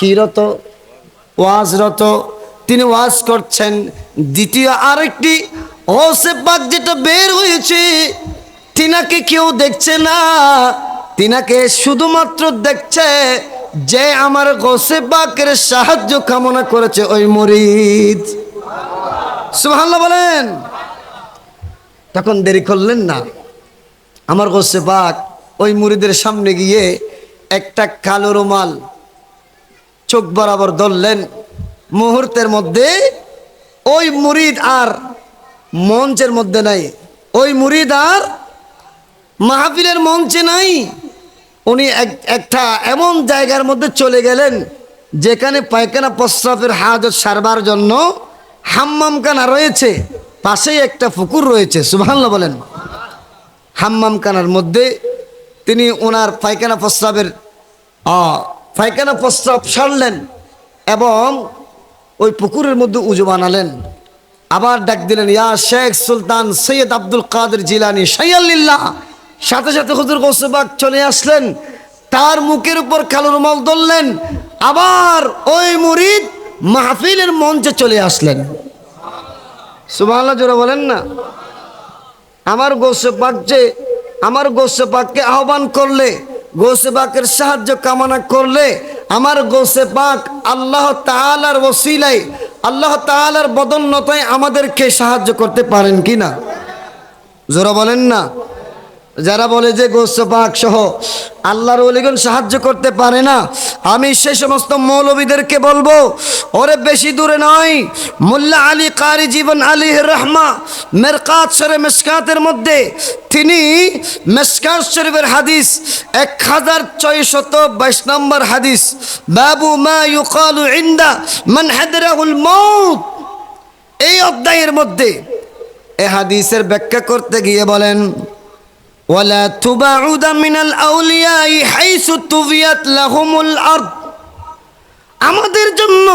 কিরত ওয়াজরত, তিনি ওয়াজ করছেন। দ্বিতীয় আরেকটি হোসে পাক যেটা বের হয়েছে, তিনাকে কেউ দেখছে না। তিনাকে শুধুমাত্র দেখছে যে আমার গোসে পাকের সাহায্য কামনা করেছে ওই মরিদ। সুবহানাল্লাহ বলেন। তখন দেরি করলেন না। আমার গোসে পাক ওই মুড়িদের সামনে গিয়ে একটা কালো রুমাল চোখ বরাবর ধরলেন। মুহূর্তের মধ্যে ওই মুরিদ আর মঞ্চের মধ্যে নাই। ওই মুরিদ আর মাহফিলের মঞ্চে নাই। উনি এক- একটা এমন জায়গার মধ্যে চলে গেলেন, যেখানে পায়খানা প্রস্রাবের হাজত সারবার জন্য হাম্মামখানা রয়েছে। পাশেই একটা পুকুর রয়েছে, সুবহানাল্লাহ বলেন। হাম্মামখানার মধ্যে তিনি ওনার পায়খানা প্রস্রাবের পায়খানা প্রস্রাব সারলেন এবং ওই পুকুরের মধ্যে উজু বানালেন। আবার ডাক দিলেন, ইয়া শেখ সুলতান, সৈয়দ আব্দুল কাদের জিলানি, সাইয়াল্লিল্লাহ। সাথে সাথে হুজুর গোসবাগ চলে আসলেন। তার মুখের উপর কালো রুমাল ধরলেন। আবার ওই মুরিদ মাহফিলের মঞ্চে চলে আসলেন। সুবহানাল্লাহ, জোরা বলেন না। আমার গোসে যে, আমার গোসে আহ্বান করলে গোসে পাকের সাহায্য কামনা করলে আমার গোসে পাক আল্লাহ তালার ওসিলাই আল্লাহ তালার বদন্নতায় আমাদেরকে সাহায্য করতে পারেন কি না জোরা বলেন না। যারা বলে যে গোসে পাক সহ আল্লাহর অলিগন সাহায্য করতে পারে না, আমি সে সমস্ত মৌলবীদেরকে বলব, ওরে বেশি দূরে নয়, মোল্লা আলী কারি জীবন আলী রহমা, মেরকাত সরে মেসকাতের মধ্যে তিনি মেসকাত শরীফের হাদিস এক হাজার ছয়শত বাইশ নম্বর হাদিস, বাবু মা ইউকালু ইন্দা মান হাদরাহুল মৌত এই অধ্যায়ের মধ্যে এ হাদিসের ব্যাখ্যা করতে গিয়ে বলেন ولا تبعد من الأولياء حيث طويت لهم الأرض আমাদের জন্য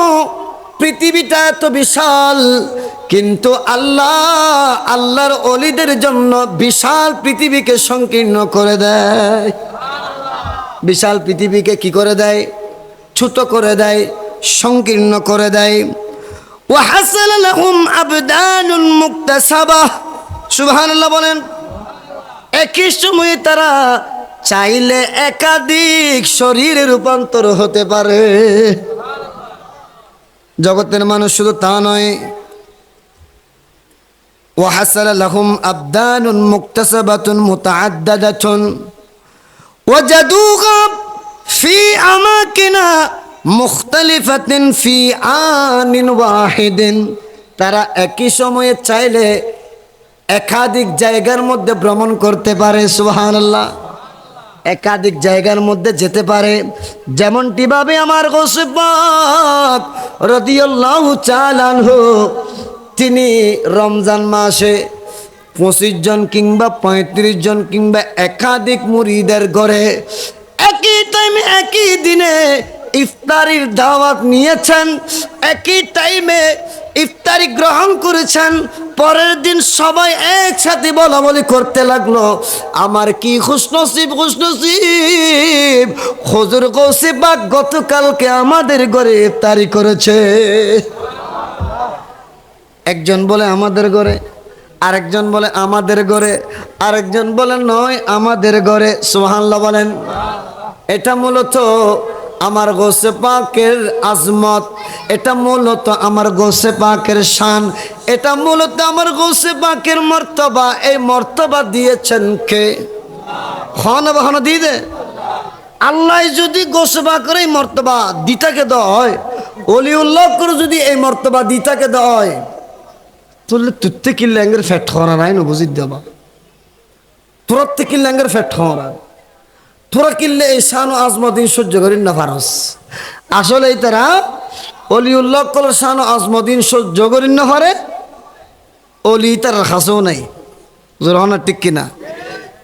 পৃথিবীটা এত বিশাল কিন্তু আল্লাহ আল্লাহর অলিদের জন্য বিশাল পৃথিবীকে সংকীর্ণ করে দেয় বিশাল পৃথিবীকে কি করে দেয় ছোট করে দেয় সংকীর্ণ করে দেয় وحصل لهم أبدان مكتسبة সুবহানাল্লাহ বলেন একই সময়ে তারা চাইলে একাধিক শরীরে রূপান্তর হতে পারে। জগতের মানুষ শুধু তা নয়। ওয়াহাসাল লাহুম আবদানুন মুক্তাসাবাতুন ও ওয়াজাদুহা ফি আমাকিনা মুখতালিফাতেন ফি আনিন ওয়াহিদিন। তারা একই সময়ে চাইলে একাধিক জায়গার মধ্যে ভ্রমণ করতে পারে, সুবহানাল্লাহ। একাধিক জায়গার মধ্যে যেতে পারে। যেমনটি ভাবে আমার গোসবাক তিনি রমজান মাসে পঁচিশ জন কিংবা পঁয়ত্রিশ জন কিংবা একাধিক মুরিদের ঘরে একই টাইমে একই দিনে ইফতারির দাওয়াত নিয়েছেন, একই টাইমে ইফতারি গ্রহণ করেছেন, পরের দিন সবাই একসাথে বলা বলি করতে লাগল। আমার কি খুশনসিব খুশনসিব? হজুর গৌসিবাগ গতকালকে আমাদের ঘরে ইফতারি করেছে। একজন বলে আমাদের ঘরে, আরেকজন বলে আমাদের ঘরে, আরেকজন বলে নয়, আমাদের ঘরে। সোহান্লা বলেন। এটা মূলত আমার গোসে পাকের আজমত। এটা মূলত আমার গোসে পাকের শান। এটা মূলত আমার গোসে পাকের মর্তবা। এই মর্তবা দিয়েছেন কে? হন বাহন দিয়ে দে। আল্লাহ যদি গোসবা করে এই মর্তবা দিতাকে দেয় অলি উল্লাহ করে যদি এই মর্তবা দিতাকে দেয় তুললে তুত্তে কি ল্যাঙ্গের ফ্যাট হওয়ার নাই না বুঝি দেবা। তোর থেকে ল্যাঙ্গের ফ্যাট হওয়ার তোরা কিনলে এই শান আজমদিন সহ্য করি না পারস আসলে তারা অলি উল্লাহ কল শান আজমদিন সহ্য করি না পারে অলি তার হাসেও নাই। জোরহনা ঠিক কিনা?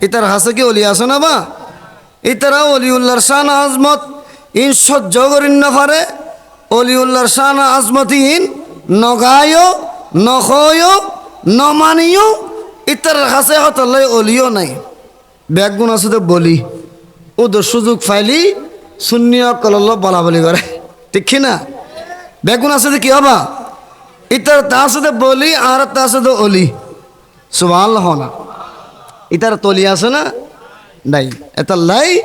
ইতার হাসে কি অলি আসো না বা? ইতারা অলিউল্লাহর শান আজমত ইন সহ্য করিন না পারে অলিউল্লাহর শান আজমত ইন নগায়ও, নখয়ও, নমানিও ইতার হাসে হতলে অলিও নাই। ব্যাগুণ আছে তো বলি। ও তো সুযোগ ফাইলি শূন্য কলল বলা বলি করে। ঠিক না বেগুন আছে কি হবা? ইতার তার সাথে বলি আর তার সাথে অলি। সুভাল না। ইতার তলি আছে না? নাই। এটা লাই।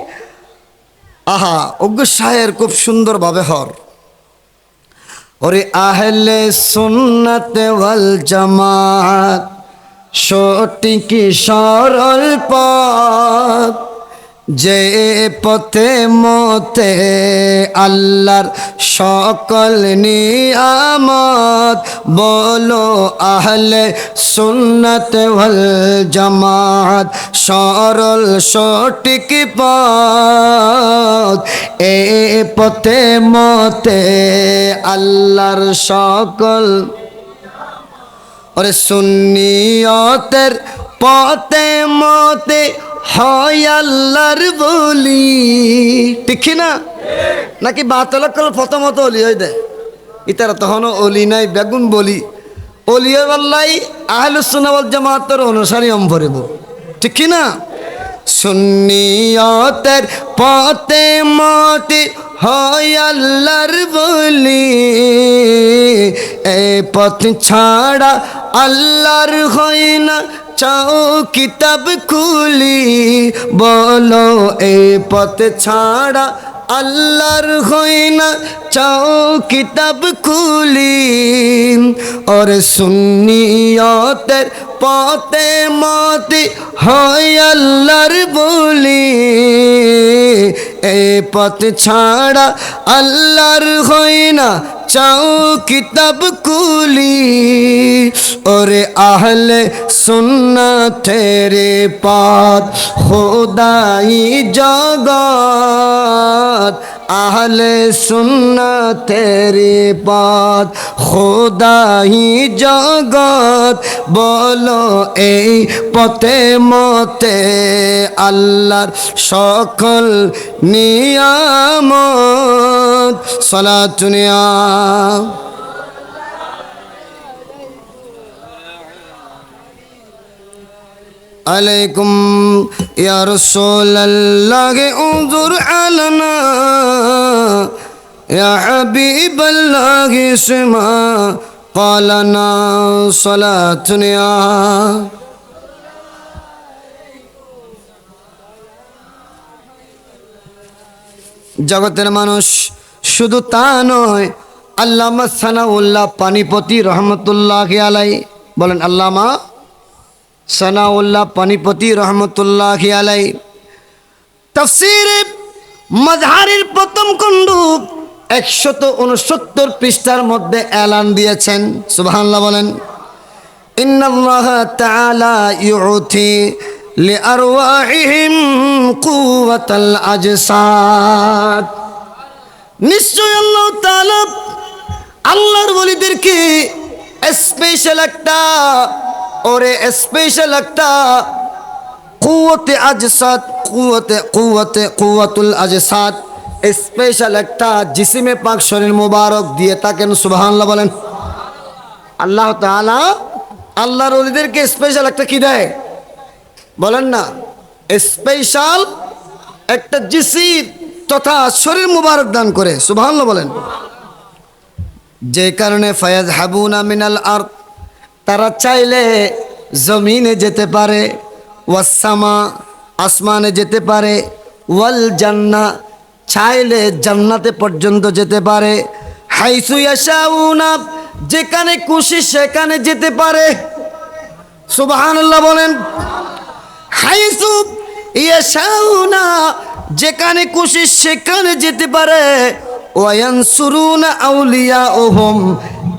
আহা অজ্ঞ শায়ের খুব সুন্দরভাবে হর। ওরে আহলে সুন্নাতে ওয়াল জামাত, সঠিক সরল পথ। যে পথে মতে আল্লাহর সকল নিয়ামত, বলো আহলে সুন্নত ওয়াল জামাত, সরল সঠিক পথ। এ পথে মতে আল্লাহর সকল ওরে সুন্নিয়তের পথে মতে হয় আল্লাহর বলি। ঠিক না নাকি বাতলকল প্রথমত অলি হয়ে দেয় ইতারা তখনও অলি নাই, বেগুন বলি। অলি আল্লাহ আহলুসুনাওয়াল জামাতের অনুসারী অম ভরিব ঠিক না সুন্নিয়তের পথে মতে হয় আল্লাহর বলি। এই পথ ছাড়া আল্লাহর হয় না চাও কিতাব খুলি। বলো এই পথ ছাড়া আল্লাহর হয় না চাও কিতাব খুলি ওর সুন্নিয়তের পথে মতে হয় আল্লাহর বলি। এই পথ ছাড়া আল্লাহর হয় না চাও কিতাব কুলি ওরে আহলে সুন্না তেরে পাত খোদাই জগত আহলে সুন্না তেরে পাত খোদাই জগত বলো এই পথে মতে আল্লাহর সকল নিয়ামত। সলা চুনিয়া يا رسول الله انظر علنا يا حبيب الله اسمع قالنا صلاة يا জগতের মানুষ শুধু তা নয় আল্লামা সানাউল্লাহ পানিপতি রহমতুল্লাহ আলাই বলেন আল্লামা সানাউল্লাহ পানিপতি রহমতুল্লাহ আলাই। তফসির মজহারির প্রথম খণ্ড একশত উনসত্তর পৃষ্ঠার মধ্যে এলান দিয়েছেন। সুবহানাল্লাহ বলেন, ইন্নাল্লাহ তাআলা ইউতি লিআরওয়াহিহিম কুওয়াতাল আজসাদ। নিশ্চয় আল্লাহ তাআলা আল্লাহর ওলিদেরকে স্পেশাল একটা ওরে স্পেশাল একটা কুয়াতে আজসাদ কুয়াতে কুয়াতে কুয়াতুল আজসাদ স্পেশাল একটা জিসিমে পাক শরীর মুবারক দিয়ে থাকেন সুবহানাল্লাহ বলেন আল্লাহ তাআলা আল্লাহর ওলিদেরকে স্পেশাল একটা কি দেয় বলেন না স্পেশাল একটা জিসিম তথা শরীর মুবারক দান করে সুবহানাল্লাহ বলেন যে কারণে ফয়াজ হাবুনা মিনাল আর তারা চাইলে জমিনে যেতে পারে ওয়াসামা আসমানে যেতে পারে ওয়াল জান্না চাইলে জান্নাতে পর্যন্ত যেতে পারে। যেখানে খুশি সেখানে যেতে পারে। সুবহানাল্লাহ বলেন, হাইসু ইয়াশাউনা, যেখানে খুশি সেখানে যেতে পারে। ওয়ানসুরুনা আউলিয়া ওহম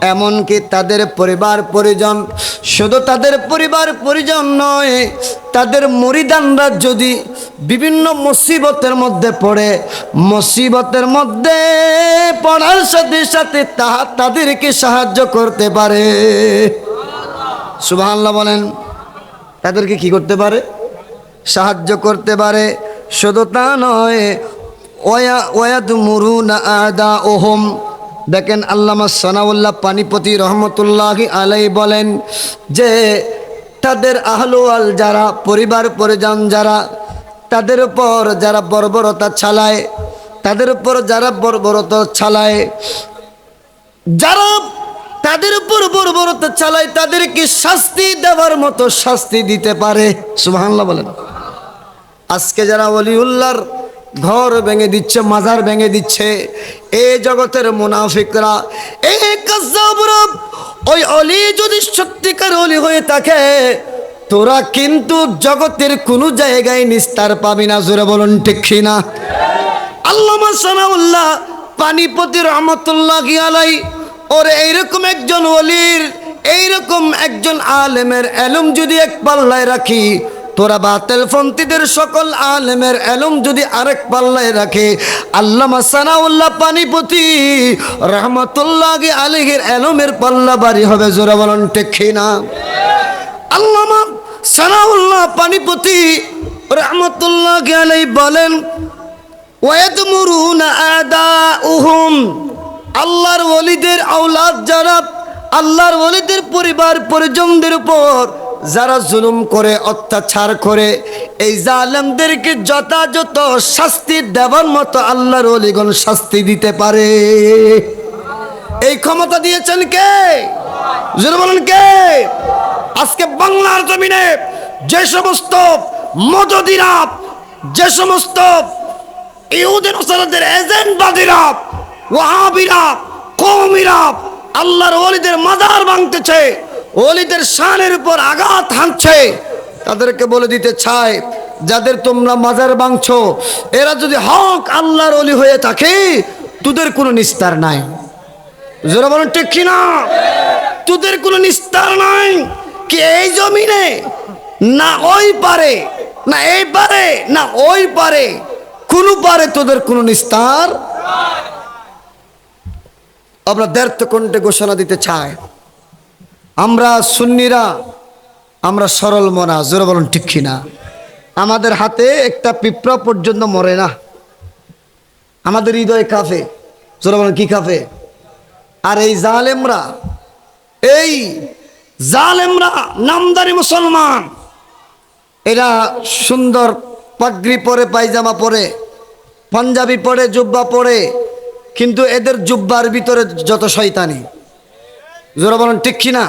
এমনকি তাদের পরিবার পরিজন, শুধু তাদের পরিবার পরিজন নয়, তাদের মরিদানরা যদি বিভিন্ন মুসিবতের মধ্যে পড়ে, মুসিবতের মধ্যে পড়ার সাথে সাথে তাহা তাদেরকে সাহায্য করতে পারে। সুবহানাল্লাহ বলেন, তাদেরকে কি করতে পারে? সাহায্য করতে পারে, শুধু তা নয়, ওয়া ওয়াদ মুরুনা আদা ওহম দেখেন আল্লামা সানাউল্লাহ পানিপতি রহমতুল্লাহ আলাই বলেন যে তাদের আহলোয়াল যারা, পরিবার পরিজন যারা, তাদের উপর যারা বর্বরতা চালায় তাদের উপর যারা বর্বরতা চালায় যারা তাদের উপর বর্বরতা চালায় তাদেরকে শাস্তি দেওয়ার মতো শাস্তি দিতে পারে। সুবহানাল্লাহ বলেন। আজকে যারা অলিউল্লাহর ঘর ভেঙে দিচ্ছে, মাজার ভেঙে দিচ্ছে। এই জগতের মুনাফিকরা এই ওই অলি যদি সত্যিকার অলি হয়ে থাকে, তোরা কিন্তু জগতের কোনো জায়গায় নিস্তার পাবি না। জোরে বলুন ঠিক না? আল্লামা পানিপতি রহমতুল্লাহ গিয়ালাই ওর এইরকম একজন অলির, এইরকম একজন আলেমের এলম যদি এক পাল্লায় রাখি তোরা বাতেল ফন্তিদের সকল আলেমের এলম যদি আরেক পাল্লায় রাখে। আল্লামা সানাউল্লাহ পানিপতি রহমতুল্লাহ আলিগের এলমের পাল্লা বাড়ি হবে, জোরা বলুন টেক্ষি না? আল্লামা সানাউল্লাহ পানিপতি রহমতুল্লাহ আলাই বলেন আদাউহুম। আল্লাহর ওলিদের আওলাদ যারা, আল্লাহর ওলিদের পরিবার পরিজনদের উপর যারা জুলুম করে, অত্যাচার করে, এই জালেমদেরকে যথাযথ শাস্তি দেওয়ার মতো আল্লাহর ওলিগণ শাস্তি দিতে পারে। এই ক্ষমতা দিয়েছেন কে? জোরে বলেন কে? আজকে বাংলার জমিনে যে সমস্ত মদদিরা, যে সমস্ত ইহুদি নসারাদের এজেন্টবাদীরা, ওয়াহাবিরা কৌমিরা আল্লাহর ওলিদের মাজার ভাঙতেছে। ওলিদের শানের উপর আঘাত হানছে, তাদেরকে বলে দিতে চায়, যাদের তোমরা মাজার ভাঙছো, এরা যদি হক আল্লাহর ওলি হয়ে থাকে, তোদের কোনো নিস্তার নাই। জোরা বলেন, ঠিক কিনা? তোদের কোনো নিস্তার নাই কি এই জমিনে? না ওই পারে, না এই পারে, না ওই পারে, কোনো পারে তোদের কোনো নিস্তার আমরা দ্ব্যর্থ কণ্ঠে ঘোষণা দিতে চাই। আমরা সুন্নিরা, আমরা সরল মনা, জোরে বলুন ঠিক কিনা? আমাদের হাতে একটা পিঁপড়া পর্যন্ত মরে না। আমাদের হৃদয় কাফে, জোরে বলুন কি কাফে? আর এই জালেমরা এই জালেমরা নামদারি মুসলমান, এরা সুন্দর পাগড়ি পরে, পায়জামা পরে, পাঞ্জাবি পরে, জুব্বা পরে, কিন্তু এদের জুব্বার ভিতরে যত শয়তানি। জোরা বলেন, ঠিক না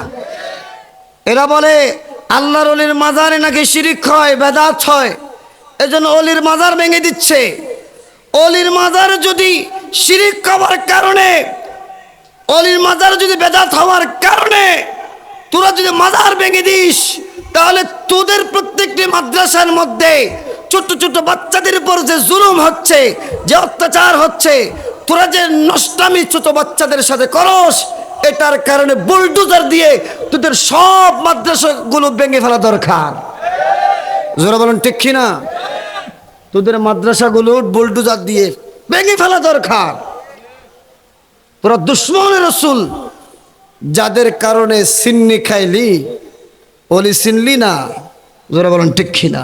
এরা বলে, আল্লাহর অলির মাজারে নাকি শিরিক হয়, বেদাত হয়। এজন্য অলির মাজার ভেঙে দিচ্ছে। অলির মাজার যদি শিরিক হওয়ার কারণে, অলির মাজার যদি বেদাত হওয়ার কারণে তোরা যদি মাজার ভেঙে দিস, তাহলে তোদের প্রত্যেকটি মাদ্রাসার মধ্যে ছোট ছোট বাচ্চাদের উপর যে জুলুম হচ্ছে, যে অত্যাচার হচ্ছে, তোরা যে নষ্টামি ছোট বাচ্চাদের সাথে করস এটার কারণে বুলডোজার দিয়ে তোদের সব মাদ্রাসাগুলো ভেঙে ফেলা দরকার। জোরা বলেন, ঠিক না তোদের মাদ্রাসাগুলো বুলডোজার দিয়ে ভেঙে ফেলা দরকার। তোরা দুশ্মনের রসুল। যাদের কারণে সিন্নি খাইলি, ওলি চিনলি না। জোরা বলেন, ঠিক না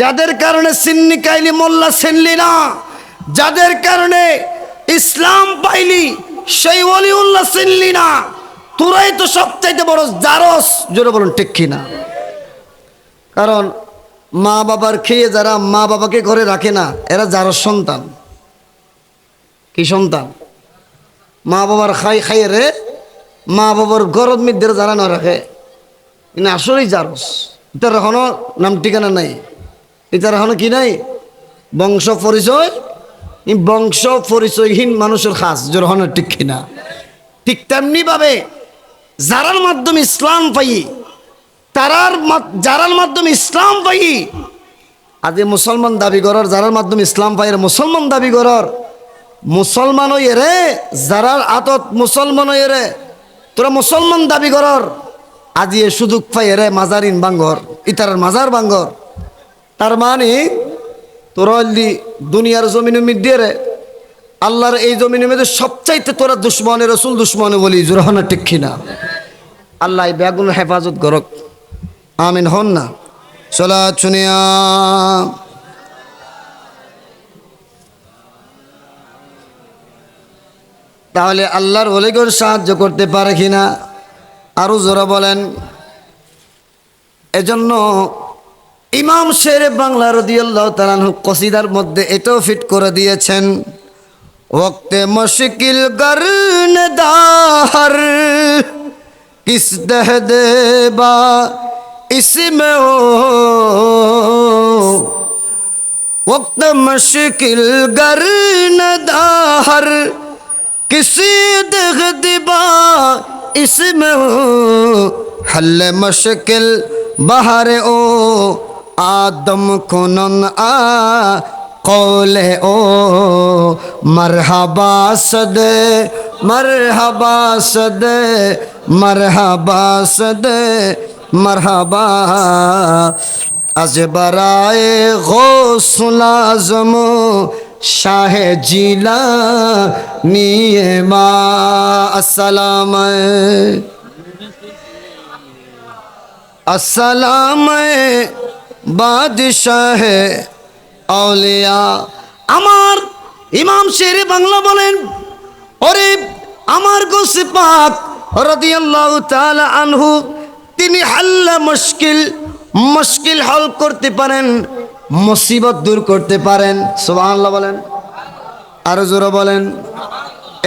যাদের কারণে সিন্নি খাইলি, মোল্লা চিনলি না। যাদের কারণে ইসলাম পাইলি সেই অলিউল্লাহ চিনলি না। তোরাই তো সবচাইতে বড় জারস। জোরে বলুন, ঠিক না? কারণ মা বাবার খেয়ে যারা মা বাবাকে ঘরে রাখে না, এরা জারস সন্তান। কি সন্তান? মা বাবার খাই খাই রে, মা বাবার গরদ মিদ্দের যারা না রাখে না আসলেই জারস। এটার এখনও নাম ঠিকানা নাই। এটার এখনও কি নাই? বংশ পরিচয় বংশ পরিচয়হীন মানুষের খাস, জোর ঠিক কিনা? ঠিক তেমনি ভাবে যারার মাধ্যমে ইসলাম পাই, তারার যারার মাধ্যমে ইসলাম পাই, আজ মুসলমান দাবি করার, যারার মাধ্যমে ইসলাম পাই, এরা মুসলমান দাবি করার। মুসলমান হই রে যারার আতত মুসলমান হই রে তোরা মুসলমান দাবি করার। আজি এ সুযোগ পাই রে মাজারিন বাঙ্গর ইতার মাজার বাঙ্গর। তার মানে তোরা হল্লি দুনিয়ার জমিনে মিডিয়ে রে, আল্লাহর এই জমিনের মধ্যে সবচাইতে তোরা দুশ্মনে, রসুল দুশ্মনে বলি জোরহনা ঠিক না আল্লাহ এই ব্যাগুলো হেফাজত করক। আমিন, হন না। চলা চুনিয়া তাহলে আল্লাহর অলিগর সাহায্য করতে পারে কিনা? আরও জোরা বলেন। এজন্য ইমাম শের বাংলা রদিয়াল্লাহ তালানহু কসিদার মধ্যে এটাও ফিট করে দিয়েছেন। ওক্তে মশকিল গর্ন দাহর কিস দেহ দেবা ইসমে ও। ওক্ত মশকিল گر দাহর, কিস দেহ দেবা ইসমে ও। হল মশকিল বাহারে ও। آدم کنن آ قول او مرحبا صد مرحبا صد مرحبا صد، مرحبا. از برائے غوث لازم شاہ جیلا نی ماں السلام. السلام বাদশাহ আউলিয়া। আমার ইমাম শেরে বাংলা বলেন, ওরে আমার গোসে পাক রাদিয়াল্লাহু তাআলা আনহু, তিনি হাল্লা মুশকিল মুশকিল হল করতে পারেন, মুসিবত দূর করতে পারেন। সুবহানাল্লাহ বলেন, আরও জোরে বলেন,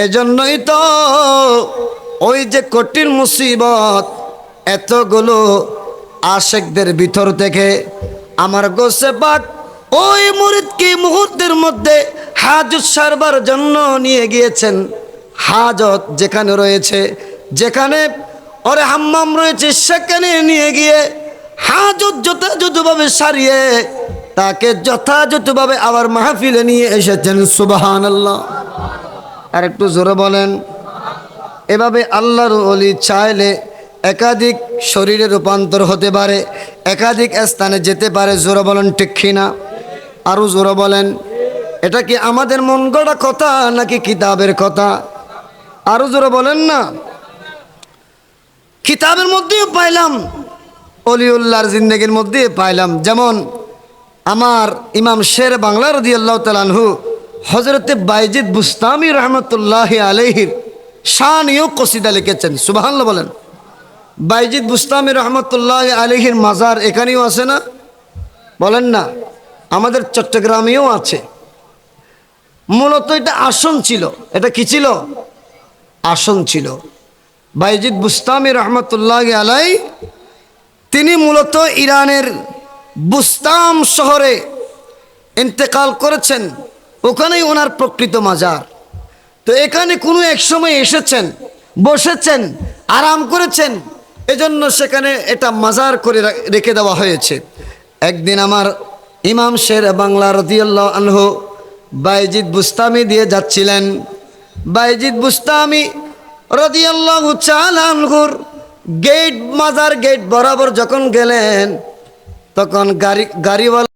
এজন্যই তো ওই যে কঠিন মুসিবত, এতগুলো আশেকদের ভিতর থেকে আমার গোসে পাক ওই মুরিদকে মুহূর্তের মধ্যে হাজত সারবার জন্য নিয়ে গিয়েছেন? হাজত যেখানে রয়েছে, যেখানে ওরে হাম্মাম রয়েছে, সেখানে নিয়ে গিয়ে হাজত যথাযথভাবে সারিয়ে তাকে যথাযথভাবে আবার মাহফিলে নিয়ে এসেছেন সুবাহান আল্লাহ আর একটু জোরে বলেন। এভাবে আল্লাহর অলি চাইলে একাধিক শরীরে রূপান্তর হতে পারে, একাধিক স্থানে যেতে পারে, জোরে বলেন ঠিক না? আরও জোরে বলেন, এটা কি আমাদের মন গড়া কথা নাকি কিতাবের কথা? আরও জোরে বলেন না। কিতাবের মধ্যেও পাইলাম, অলিউল্লাহর জিন্দগির মধ্যে পাইলাম। যেমন আমার ইমাম শের বাংলা রদি আল্লাহ তালানহু হজরতে বাইজিদ বুস্তামি রহমতুল্লাহ আলহির শানিও কসিদা লিখেছেন সুবাহান্লা বলেন। বাইজিদ বুস্তামি রহমতুল্লাহ আলহির মাজার এখানেও আছে না? বলেন না, আমাদের চট্টগ্রামেও আছে। মূলত এটা আসন ছিল। এটা কি ছিল? আসন ছিল। বাইজিদ বুস্তামি রহমতুল্লাহ আলাই, তিনি মূলত ইরানের বুস্তাম শহরে ইন্তেকাল করেছেন। ওখানেই ওনার প্রকৃত মাজার। তো এখানে কোনো এক সময় এসেছেন, বসেছেন, আরাম করেছেন এজন্য সেখানে এটা মাজার করে রেখে দেওয়া হয়েছে। একদিন আমার ইমাম শের বাংলা রদিয়াল্লাহ আনহু বাইজিদ বুস্তামি দিয়ে যাচ্ছিলেন। বাইজিদ বুস্তামি রদিয়াল্লাহ চালানহুর গেট মাজার গেট বরাবর যখন গেলেন, তখন গাড়ি গাড়িওয়ালা